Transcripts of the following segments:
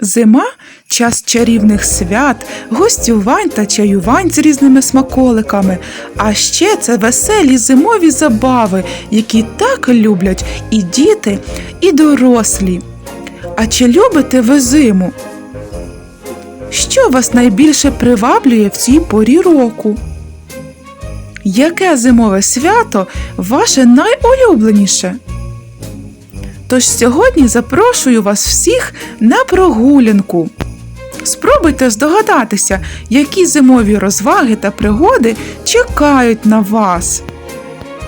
Зима час чарівних свят, гостювань та чаювань з різними смаколиками. А ще це веселі зимові забави, які так люблять і діти, і дорослі. А чи любите ви зиму? Що вас найбільше приваблює в цій порі року? Яке зимове свято ваше найулюбленіше? Тож сьогодні запрошую вас всіх на прогулянку. Спробуйте здогадатися, які зимові розваги та пригоди чекають на вас.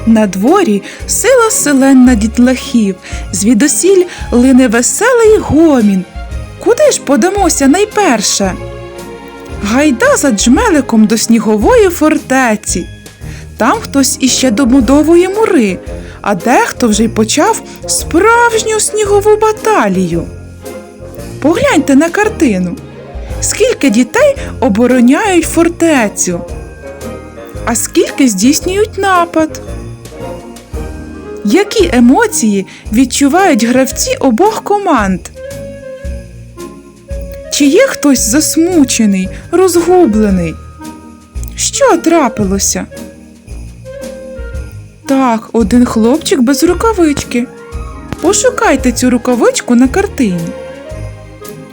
На дворі сила селенна дітлахів, звідусіль лине веселий гомін. Куди ж подамося найперше? Гайда за джмеликом до снігової фортеці. Там хтось іще добудовує мури, а дехто вже й почав справжню снігову баталію. Погляньте на картину. Скільки дітей обороняють фортецю, а скільки здійснюють напад? Які емоції відчувають гравці обох команд? Чи є хтось засмучений, розгублений? Що трапилося? Так, один хлопчик без рукавички. Пошукайте цю рукавичку на картині.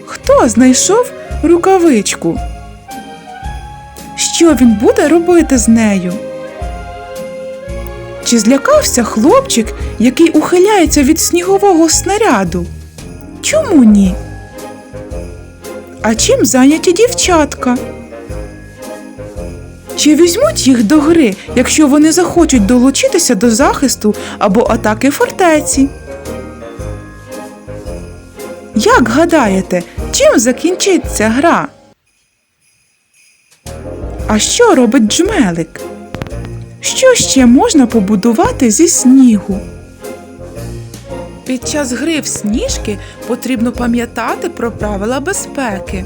Хто знайшов рукавичку? Що він буде робити з нею? Чи злякався хлопчик, який ухиляється від снігового снаряду? Чому ні? А чим зайняті дівчатка? Чи візьмуть їх до гри, якщо вони захочуть долучитися до захисту або атаки фортеці? Як гадаєте, чим закінчиться гра? А що робить джмелик? Що ще можна побудувати зі снігу? Під час гри в сніжки потрібно пам'ятати про правила безпеки.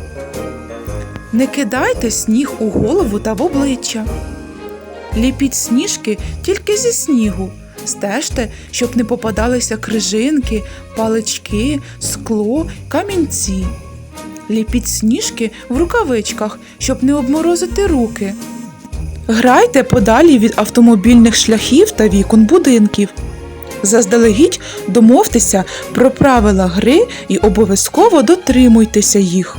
Не кидайте сніг у голову та в обличчя. Ліпіть сніжки тільки зі снігу. Стежте, щоб не попадалися крижинки, палички, скло, камінці. Ліпіть сніжки в рукавичках, щоб не обморозити руки. Грайте подалі від автомобільних шляхів та вікон будинків. Заздалегідь домовтеся про правила гри і обов'язково дотримуйтеся їх.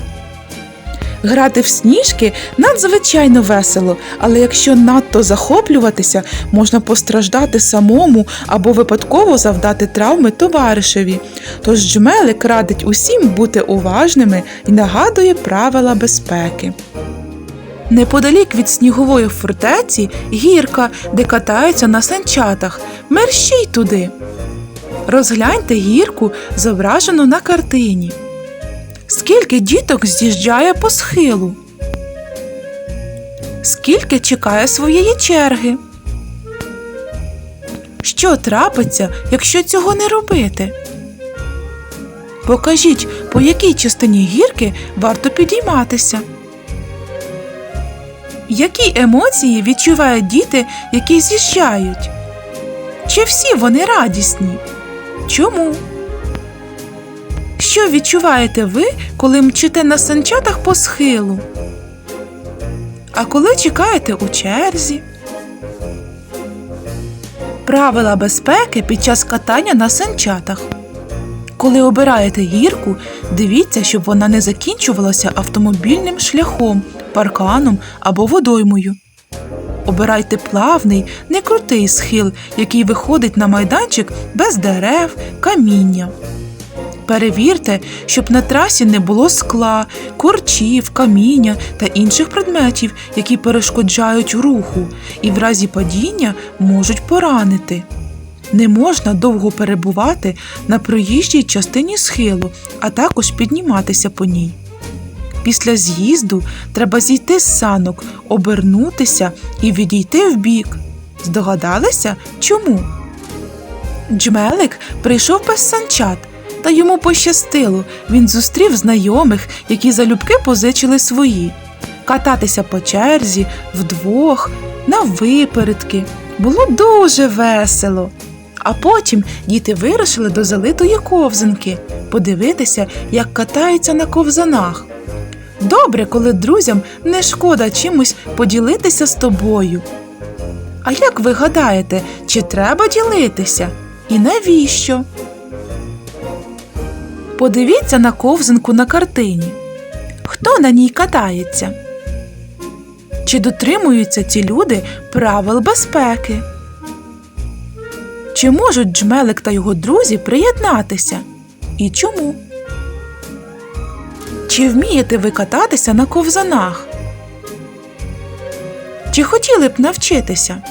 Грати в сніжки надзвичайно весело, але якщо надто захоплюватися, можна постраждати самому або випадково завдати травми товаришеві. Тож джмелик радить усім бути уважними і нагадує правила безпеки. Неподалік від снігової фортеці гірка, де катаються на санчатах. Мерщій туди. Розгляньте гірку, зображену на картині. Скільки діток з'їжджає по схилу? Скільки чекає своєї черги? Що трапиться, якщо цього не робити? Покажіть, по якій частині гірки варто підійматися. Які емоції відчувають діти, які з'їжджають? Чи всі вони радісні? Чому? Що відчуваєте ви, коли мчите на санчатах по схилу? А коли чекаєте у черзі? Правила безпеки під час катання на санчатах. Коли обираєте гірку, дивіться, щоб вона не закінчувалася автомобільним шляхом, парканом або водоймою. Обирайте плавний, не крутий схил, який виходить на майданчик без дерев, каміння. Перевірте, щоб на трасі не було скла, корчів, каміння та інших предметів, які перешкоджають руху і в разі падіння можуть поранити. Не можна довго перебувати на проїжджій частині схилу, а також підніматися по ній. Після з'їзду треба зійти з санок, обернутися і відійти вбік. Здогадалися, чому? Джмелик прийшов без санчат, та йому пощастило. Він зустрів знайомих, які залюбки позичили свої. Кататися по черзі, вдвох, на випередки. Було дуже весело. А потім діти вирушили до залитої ковзанки подивитися, як катаються на ковзанах. Добре, коли друзям не шкода чимось поділитися з тобою. А як ви гадаєте, чи треба ділитися? І навіщо? Подивіться на ковзанку на картині. Хто на ній катається? Чи дотримуються ці люди правил безпеки? Чи можуть Джмелик та його друзі приєднатися? І чому? Чи вмієте ви кататися на ковзанах? Чи хотіли б навчитися?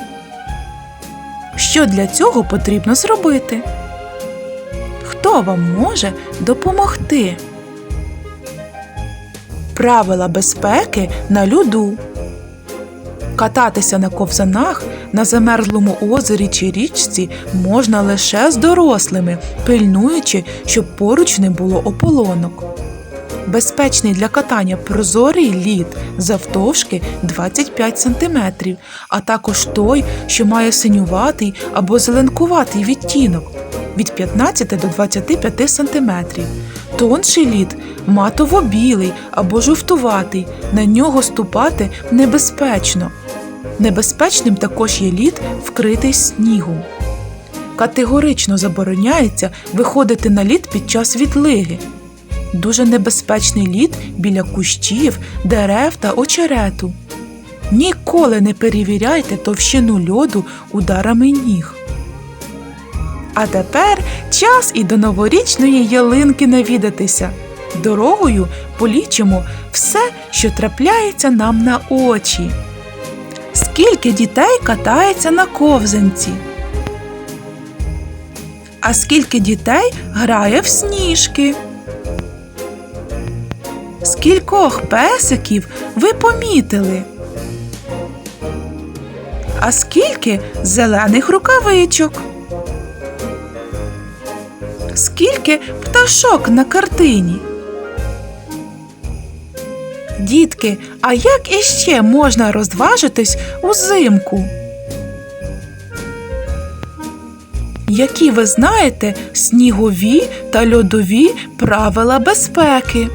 Що для цього потрібно зробити? Хто вам може допомогти? Правила безпеки на льоду. Кататися на ковзанах на замерзлому озері чи річці можна лише з дорослими, пильнуючи, щоб поруч не було ополонок. Безпечний для катання прозорий лід завтовшки 25 см, а також той, що має синюватий або зеленкуватий відтінок від 15 до 25 см. Тонший лід матово-білий або жовтуватий, на нього ступати небезпечно. Небезпечним також є лід, вкритий снігом. Категорично забороняється виходити на лід під час відлиги. Дуже небезпечний лід біля кущів, дерев та очерету. Ніколи не перевіряйте товщину льоду ударами ніг. А тепер час і до новорічної ялинки навідатися. Дорогою полічимо все, що трапляється нам на очі. Скільки дітей катається на ковзанці? А скільки дітей грає в сніжки? Скількох песиків ви помітили? А скільки зелених рукавичок? Скільки пташок на картині? Дітки, а як іще можна розважитись узимку? Які ви знаєте снігові та льодові правила безпеки?